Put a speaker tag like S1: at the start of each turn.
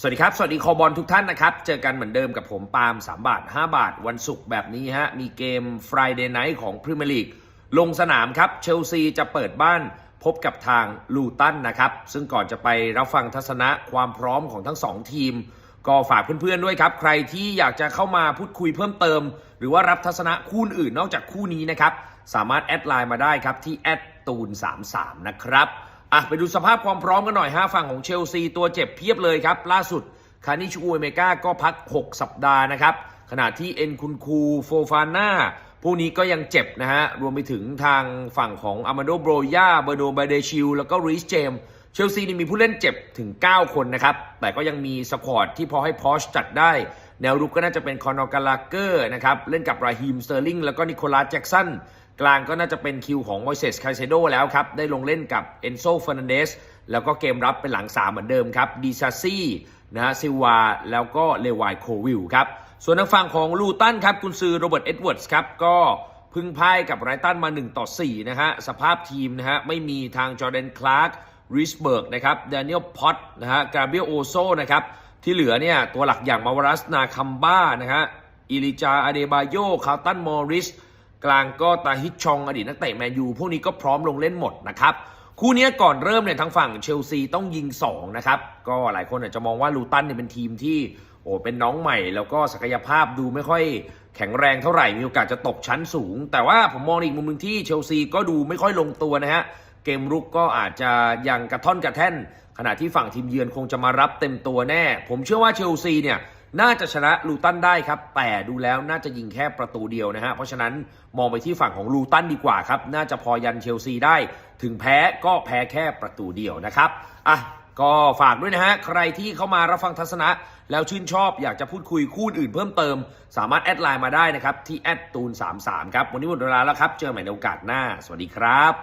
S1: สวัสดีครับ สวัสดีคอบอลทุกท่านนะครับ เจอกันเหมือนเดิมกับผมปาล์ม3 บาท 5 บาท วันศุกร์แบบนี้ฮะ มีเกม Friday Night ของพรีเมียร์ลีกลงสนามครับ เชลซีจะเปิดบ้านพบกับทางลูตันนะครับ ซึ่งก่อนจะไปรับฟังทัศนะความพร้อมของทั้ง 2 ทีม ก็ฝากเพื่อนๆด้วยครับ ใครที่อยากจะเข้ามาพูดคุยเพิ่มเติม หรือว่ารับทัศนะคู่อื่นนอกจากคู่นี้นะครับสามารถแอดไลน์มาได้ครับที่แอดตูน33นะครับ อะไปดูสภาพความพร้อมกันหน่อยฮะฝั่งของเชลซีตัวเจ็บเพียบเลยครับ ล่าสุดคานิชูเอเมกาก็พัก 6 สัปดาห์นะครับ ขณะที่เอ็นคุนคูโฟฟาน่าพวกนี้ก็ยังเจ็บนะฮะ รวมไปถึงทางฝั่งของอามาโดโบรยาเบอร์โนบาเดชิลแล้วก็รีสเจมเชลซีนี่มีผู้เล่นเจ็บถึง 9 คนนะครับ แต่ก็ยังมีสควอตที่พอให้พอชจัดได้ แนวรุกก็น่าจะเป็นคอนอร์กาลาเกอร์นะครับ เล่นกับราฮิมสเตอร์ลิงแล้วก็นิโคลัสแจ็กสัน กลางก็น่าจะเป็นคิวของมอยเซสไคเซโดแล้วครับ ได้ลงเล่นกับเอนโซเฟอร์นันเดสแล้วก็เกมรับเป็นหลัง3เหมือนเดิมครับดีซาซี่นะฮะซิวา แล้วก็เลวายโควิลครับ ส่วนทางฝั่งของลูตันครับกุนซือโรเบิร์ตเอ็ดเวิร์ดส์ครับ ก็พึ่งพ่ายกับไรตันมา 1 ต่อ 4 นะฮะ สภาพทีมนะฮะ ไม่มีทางจอร์แดนคลาร์กริสเบิร์กนะครับแดเนียลพอตนะฮะกาเบรียโอโซนะครับ ที่เหลือเนี่ย ตัวหลักอย่างมาวรัสนาคัมบ้านะฮะอิลิจาอเดบาโยคาร์ตันมอริส กลางก็ตาฮิตชองอดีตนักเตะแมนยูพวกนี้ก็พร้อมลงเล่นหมดนะครับคู่นี้ก่อนเริ่มเนี่ยทางฝั่งเชลซีต้องยิง 2 นะครับ ก็หลายคนอาจจะมองว่าลูตันเนี่ยเป็นทีมที่โอ้เป็นน้องใหม่ แล้วก็ศักยภาพดูไม่ค่อยแข็งแรงเท่าไหร่ มีโอกาสจะตกชั้นสูง แต่ว่าผมมองอีกมุมหนึงที่เชลซีก็ดูไม่ค่อยลงตัวนะฮะ เกมรุกก็อาจจะยังกระท่อนกระแท่น ขณะที่ฝั่งทีมเยือนคงจะมารับเต็มตัวแน่ ผมเชื่อว่าเชลซีเนี่ย น่าจะชนะลูตันได้ครับ แต่ดูแล้วน่าจะยิงแค่ประตูเดียวนะฮะ เพราะฉะนั้นมองไปที่ฝั่งของลูตันดีกว่าครับ น่าจะพอยันเชลซีได้ ถึงแพ้ก็แพ้แค่ประตูเดียวนะครับ อะก็ฝากด้วยนะฮะ ใครที่เข้ามารับฟังทัศนะ แล้วชื่นชอบอยากจะพูดคุยคู่อื่นเพิ่มเติม สามารถแอดไลน์มาได้นะครับ ที่แอดตูน33ครับ วันนี้หมดเวลาแล้วครับ เจอใหม่ในโอกาสหน้า สวัสดีครับ